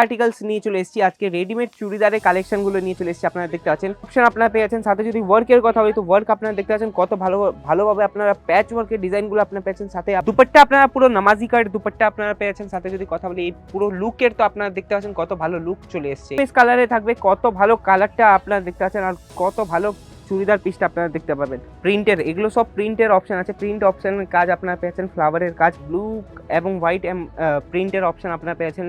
Articles নিয়ে চলে এসেছি। আজকে রেডিমেড চুড়িদারের কালেকশনগুলো নিয়ে চলে এসেছি, আপনারা দেখতে পাচ্ছেন। অপশন আপনারা পেয়ে সাথে যদি ওয়ার্কের কথা বলি, তো ওয়ার্ক আপনারা দেখতে পাচ্ছেন কত ভালো, ভালোভাবে আপনারা প্যাচ ওয়ার্কের ডিজাইনগুলো আপনারা পেয়েছেন সাথে দুপাট্টা আপনারা পুরো নামাজি কার্ড দুপাট্টা আপনারা পেয়েছেন সাথে যদি কথা বলি, এই পুরো লুকের তো আপনারা দেখতে পাচ্ছেন কত ভালো লুক চলে এসেছে। বেশ কালারে থাকবে, কত ভালো কালারটা আপনারা দেখতে পাচ্ছেন আর কত ভালো চুড়িদার পিসটা আপনারা দেখতে পাবেন। প্রিন্টের এগুলো সব প্রিন্টের অপশন আছে। প্রিন্ট অপশনের কাজ আপনারা পেয়েছেন ফ্লাওয়ারের কাজ ব্লু এবং হোয়াইট প্রিন্টের অপশন আপনারা পেয়েছেন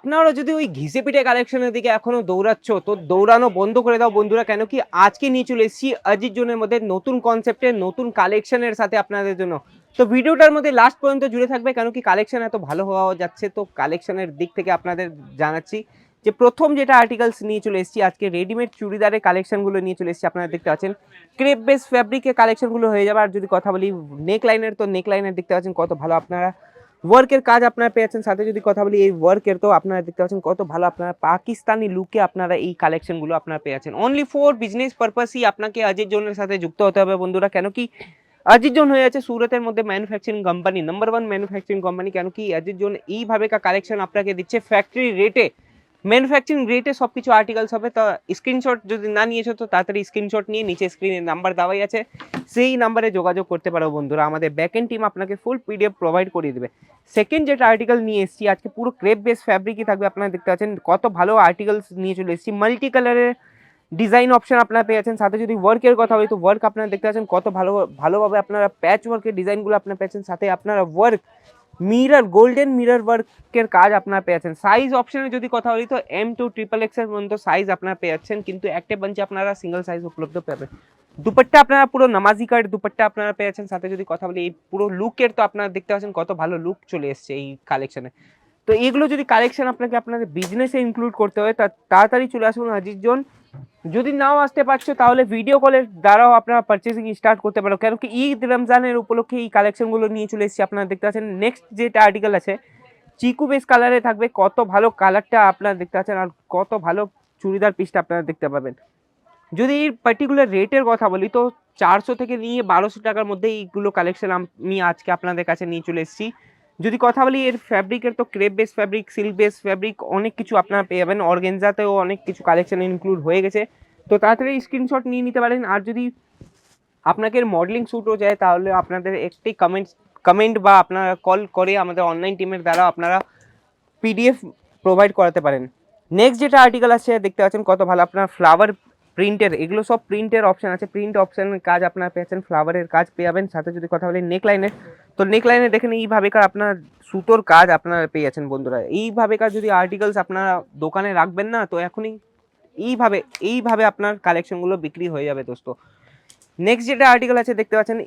আপনারা যদি ওই ঘিসে পিঠে কালেকশনের দিকে এখনও দৌড়াচ্ছ, তো দৌড়ানো বন্ধ করে দাও বন্ধুরা। কেন কি আজকে নিয়ে চলে এসেছি অজিত জোনের মধ্যে নতুন কনসেপ্টের নতুন কালেকশনের সাথে আপনাদের জন্য। তো ভিডিওটার মধ্যে লাস্ট পর্যন্ত জুড়ে থাকবে, কেন কি কালেকশন এত ভালো হওয়া যাচ্ছে, তো কালেকশনের দিক থেকে আপনাদের জানাচ্ছি যে প্রথম যেটা আর্টিকেলস নিয়ে চলে এসেছি, আজকে রেডিমেড চুড়িদারের কালেকশনগুলো নিয়ে চলে এসেছি, আপনারা দেখতে পাচ্ছেন। ক্রেপ বেস ফ্যাব্রিকের কালেকশনগুলো হয়ে যাবে, আর যদি কথা বলি নেক লাইনের তো নেক লাইনের দেখতে পাচ্ছেন কত ভালো আপনারা ওয়ার্কের কাজ আপনারা পেয়েছেন। সাথে যদি কথা বলি, এই ওয়ার্কের তো আপনারা দেখতে পাচ্ছেন কত ভালো আপনারা পাকিস্তানি লুকে আপনারা এই কালেকশনগুলো আপনারা পেয়েছেন। অনলি ফর বিজনেস পারপাসই আপনাকে অজিত জোনের সাথে যুক্ত হতে হবে বন্ধুরা। কেন কি অজিত জোন হয়ে আছে সুরতের মধ্যে manufacturing company number one manufacturing company কেন কি অজিত জোন এইভাবে কালেকশন আপনাকে দিচ্ছে ফ্যাক্টরি রেটে ম্যানুফ্যাকচারিং রেটে সব কিছু আর্টিকেলস হবে, তো স্ক্রিনশট যদি না নিয়েছো, তো তাড়াতাড়ি স্ক্রিনশট নিয়ে নিচে স্ক্রিনের নাম্বার দেওয়াই আছে। সেই নাম্বারে যোগাযোগ করতে পারো বন্ধুরা, আমাদের ব্যাকএন্ড টিম আপনাকে ফুল পিডিএফ প্রোভাইড করে দেবে। সেকেন্ড যেটা আর্টিকেল নিয়ে এসেছি, আজকে পুরো ক্রেপ বেস ফ্যাব্রিকই থাকবে, আপনারা দেখতে পাচ্ছেন কত ভালো আর্টিকেলস নিয়ে চলে এসেছি। মাল্টি কালারের ডিজাইন অপশন আপনারা পেয়েছেন সাথে যদি ওয়ার্কের কথা হয় তো ওয়ার্ক আপনারা দেখতে পাচ্ছেন কত ভালো, ভালোভাবে আপনারা প্যাচ ওয়ার্কের ডিজাইনগুলো আপনারা পেয়েছেন, সাথে আপনারা ওয়ার্ক মিরর গোল্ডেন মিরর ওয়ার্কের কাজ আপনারা পেয়েছেন। সাইজ অপশনে যদি কথা বলি, তো এম টু ট্রিপল এক্সের পর্যন্ত সাইজ আপনারা পেয়ে যাচ্ছেন কিন্তু একটা বাঞ্চে আপনারা সিঙ্গেল সাইজ উপলব্ধ পাবেন। দুপাট্টা আপনারা পুরো নামাজি কার্ড দুপাট্টা আপনারা পেয়েছেন, সাথে যদি কথা বলি, এই পুরো লুকের তো আপনারা দেখতে পাচ্ছেন, কত ভালো লুক চলে এসছে এই কালেকশনে তো এগুলো যদি কালেকশন আপনাকে আপনাদের বিজনেসে ইনক্লুড করতে হয় তাড়াতাড়ি চলে আসুন আজিজ জন যদি নাও আসতে পারছ, তাহলে ভিডিও কলের দ্বারাও আপনারা পারচেসিং স্টার্ট করতে পারো। কেন কি ঈদ রমজানের উপলক্ষে এই কালেকশনগুলো নিয়ে চলে এসেছি। আপনারা দেখতে পাচ্ছেন নেক্সট যেটা আর্টিকেল আছে চিকু বেস কালারে থাকবে, কত ভালো কালারটা আপনারা দেখতে পাচ্ছেন আর কত ভালো চুড়িদার পিসটা আপনারা দেখতে পাবেন। যদি এই পার্টিকুলার রেটের কথা বলি, তো চারশো থেকে নিয়ে বারোশো টাকার মধ্যে এইগুলো কালেকশন আমি আজকে আপনাদের কাছে নিয়ে চলে এসেছি। যদি কথা বলি, এর ফ্যাব্রিকের তো crepe base fabric silk base fabric অনেক কিছু আপনারা পেয়ে যাবেন। অর্গেনজাতেও অনেক কিছু কালেকশন ইনক্লুড হয়ে গেছে। তো তাড়াতাড়ি স্ক্রিনশট নিয়ে নিতে পারেন। আর যদি আপনাকে মডেলিং শ্যুটও যায়, তাহলে আপনাদের একটি কমেন্ট কমেন্ট বা আপনারা কল করে আমাদের অনলাইন টিমের দ্বারা আপনারা পিডিএফ প্রোভাইড করাতে পারেন। নেক্সট যেটা আর্টিকেল আছে, দেখতে পাচ্ছেন কত ভালো। আপনার ফ্লাওয়ার প্রিন্টের এগুলো সব প্রিন্টের অপশান আছে। প্রিন্ট অপশনের কাজ আপনারা পেয়েছেন ফ্লাওয়ারের কাজ পেয়ে যাবেন। সাথে যদি কথা বলি নেক লাইনের তো নেক লাইনে দেখেন এইভাবেকার আপনার সুতোর কাজ আপনারা পেয়ে যাচ্ছেন বন্ধুরা। এইভাবেকার যদি আর্টিকেলস আপনারা দোকানে রাখবেন না, তো এখনই এইভাবে এইভাবে আপনার কালেকশনগুলো বিক্রি হয়ে যাবে দোস্ত। নেক্সট যেটা আর্টিকেল আছে, দেখতে পাচ্ছেন?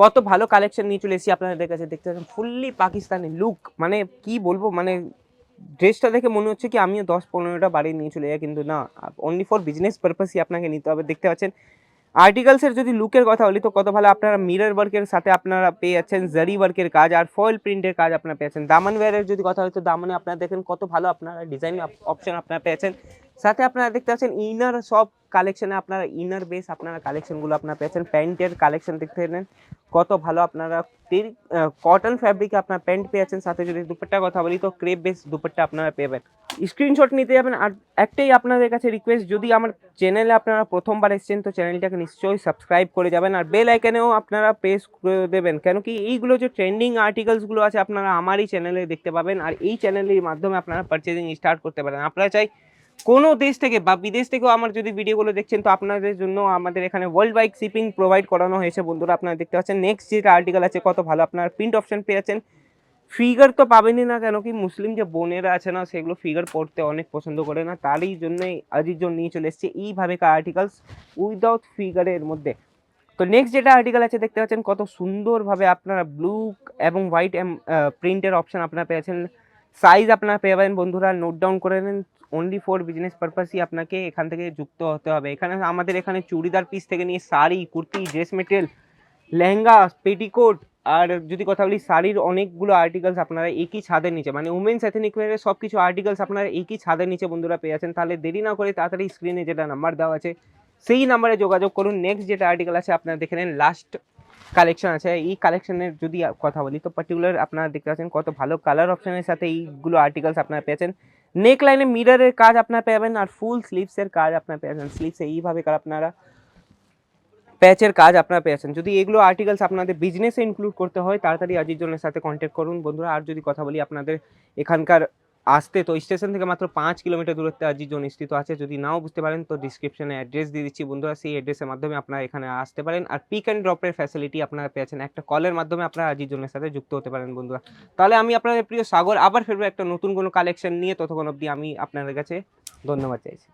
কত ভালো কালেকশন নিয়ে চলে এসেছি আপনাদের কাছে। দেখতে পাচ্ছেন ফুললি পাকিস্তানি লুক মানে কি বলব মানে ড্রেসটা দেখে মনে হচ্ছে কি আমিও দশ পনেরোটা বাড়ি নিয়ে চলে যাই, কিন্তু না। অনলি ফর বিজনেস পারপাসই আপনাকে নিতে হবে। দেখতে পাচ্ছেন আর্টিকেলসের যদি লুকের কথা বলি, তো কত ভালো আপনারা মিরর ওয়ার্কের সাথে আপনারা পেয়ে যাচ্ছেন জারি ওয়ার্কের কাজ আর ফয়েল প্রিন্টের কাজ আপনারা পেয়েছেন দামান ওয়্যারের যদি কথা হয় তো দামানে আপনারা দেখেন কত ভালো আপনারা ডিজাইন অপশন আপনারা পেয়েছেন সাথে আপনারা দেখতে পাচ্ছেন ইনার সব কালেকশনে আপনারা ইনার বেস আপনারা কালেকশনগুলো আপনারা পেয়েছেন। প্যান্টের কালেকশন দেখতে নেন। কত ভালো আপনারা কটন ফ্যাব্রিকে আপনার প্যান্ট পেয়েছেন। সাথে যদি দুপাট্টার কথা বলি তো ক্রেপ বেস দুপাট্টা আপনারা পেবেন স্ক্রিনশট নিতে যাবেন আর একটাই আপনাদের কাছে রিকোয়েস্ট যদি আমার চ্যানেলে আপনারা প্রথমবার এসেছেন তো চ্যানেলটাকে নিশ্চয়ই সাবস্ক্রাইব করে যাবেন আর বেল আইকনেও আপনারা প্রেস করে দেবেন। কেন কি এইগুলো যে ট্রেন্ডিং আর্টিকেলসগুলো আছে আপনারা আমারই চ্যানেলে দেখতে পাবেন। আর এই চ্যানেলের মাধ্যমে আপনারা পারচেজিং স্টার্ট করতে পারেন। আপনারা চাই কোনো দেশ থেকে বা বিদেশ থেকেও আমার যদি ভিডিওগুলো দেখছেন, তো আপনাদের জন্য আমাদের এখানে ওয়ার্ল্ড ওয়াইড শিপিং প্রোভাইড করানো হয়েছে বন্ধুরা। আপনারা দেখতে পাচ্ছেন নেক্সট যেটা আর্টিকেল আছে, কত ভালো। আপনার প্রিন্ট অপশন পেয়েছেন ফিগার তো পাবেনই না কেন কি, মুসলিম যে বোনেরা আছে না, সেগুলো ফিগার পড়তে অনেক পছন্দ করে না। তারই জন্যই আজির জন্য নিয়ে চলে এসছে এইভাবে আর্টিকেলস উইদাউট ফিগারের মধ্যে। তো নেক্সট যেটা আর্টিকেল আছে, দেখতে পাচ্ছেন কত সুন্দরভাবে আপনারা ব্লু এবং হোয়াইট প্রিন্টের অপশন আপনারা পেয়েছেন সাইজ আপনারা পেয়ে যাবেন বন্ধুরা নোট ডাউন করে নেন। অনলি ফর বিজনেস পারপাসই আপনাকে এখান থেকে যুক্ত হতে হবে। এখানে আমাদের এখানে চুড়িদার পিস থেকে নিয়ে sari, kurti dress material lehenga petticoat আর যদি কথা বলি শাড়ির অনেকগুলো আর্টিকেলস আপনারা একই ছাদের নিচে মানে উমেন্স এথেনিক ওয়ারের সব কিছু আর্টিকেলস আপনারা একই ছাদের নিচে বন্ধুরা পেয়ে যাচ্ছেন। তাহলে দেরি না করে তাড়াতাড়ি স্ক্রিনে যেটা নাম্বার দেওয়া আছে, সেই নাম্বারে যোগাযোগ করুন। নেক্সট যেটা আর্টিকেল আছে, আপনারা দেখে নেন লাস্ট কালেকশন আছে। এই কালেকশনের যদি কথা বলি, তো পার্টিকুলার আপনারা দেখতে পাচ্ছেন কত ভালো কালার অপশনের সাথে এইগুলো আর্টিকেলস আপনারা পেয়েছেন নেক লাইনে মিররের কাজ আপনারা পাবেন আর ফুল স্লিভসের কাজ আপনার পেয়েছেন স্লিভসে এইভাবে কার আপনারা প্যাচের কাজ আপনারা পেয়েছেন যদি এগুলো আর্টিকেলস আপনাদের বিজনেসে ইনক্লুড করতে হয়, তাড়াতাড়ি আজিজ জনের সাথে কন্ট্যাক্ট করুন। বন্ধুরা, আর যদি কথা বলি আপনাদের এখানকার আসতে, তো স্টেশন থেকে মাত্র পাঁচ কিলোমিটার দূরত্বে আজি জোন স্থিত আছে। যদি নাও বুঝতে পারেন, তো ডিসক্রিপশনে অ্যাড্রেস দিয়ে দিচ্ছি বন্ধুরা। সেই অ্যাড্রেসের মাধ্যমে আপনারা এখানে আসতে পারেন। আর পিক অ্যান্ড ড্রপের ফ্যাসিলিটি আপনারা পেয়েছেন একটা কলের মাধ্যমে আপনারা আজি জোনের সাথে যুক্ত হতে পারেন বন্ধুরা। তাহলে আমি আপনাদের প্রিয় সাগর, আবার ফেরবো একটা নতুন কোনো কালেকশন নিয়ে। ততক্ষণ অবধি আমি আপনাদের কাছে ধন্যবাদ চাইছি।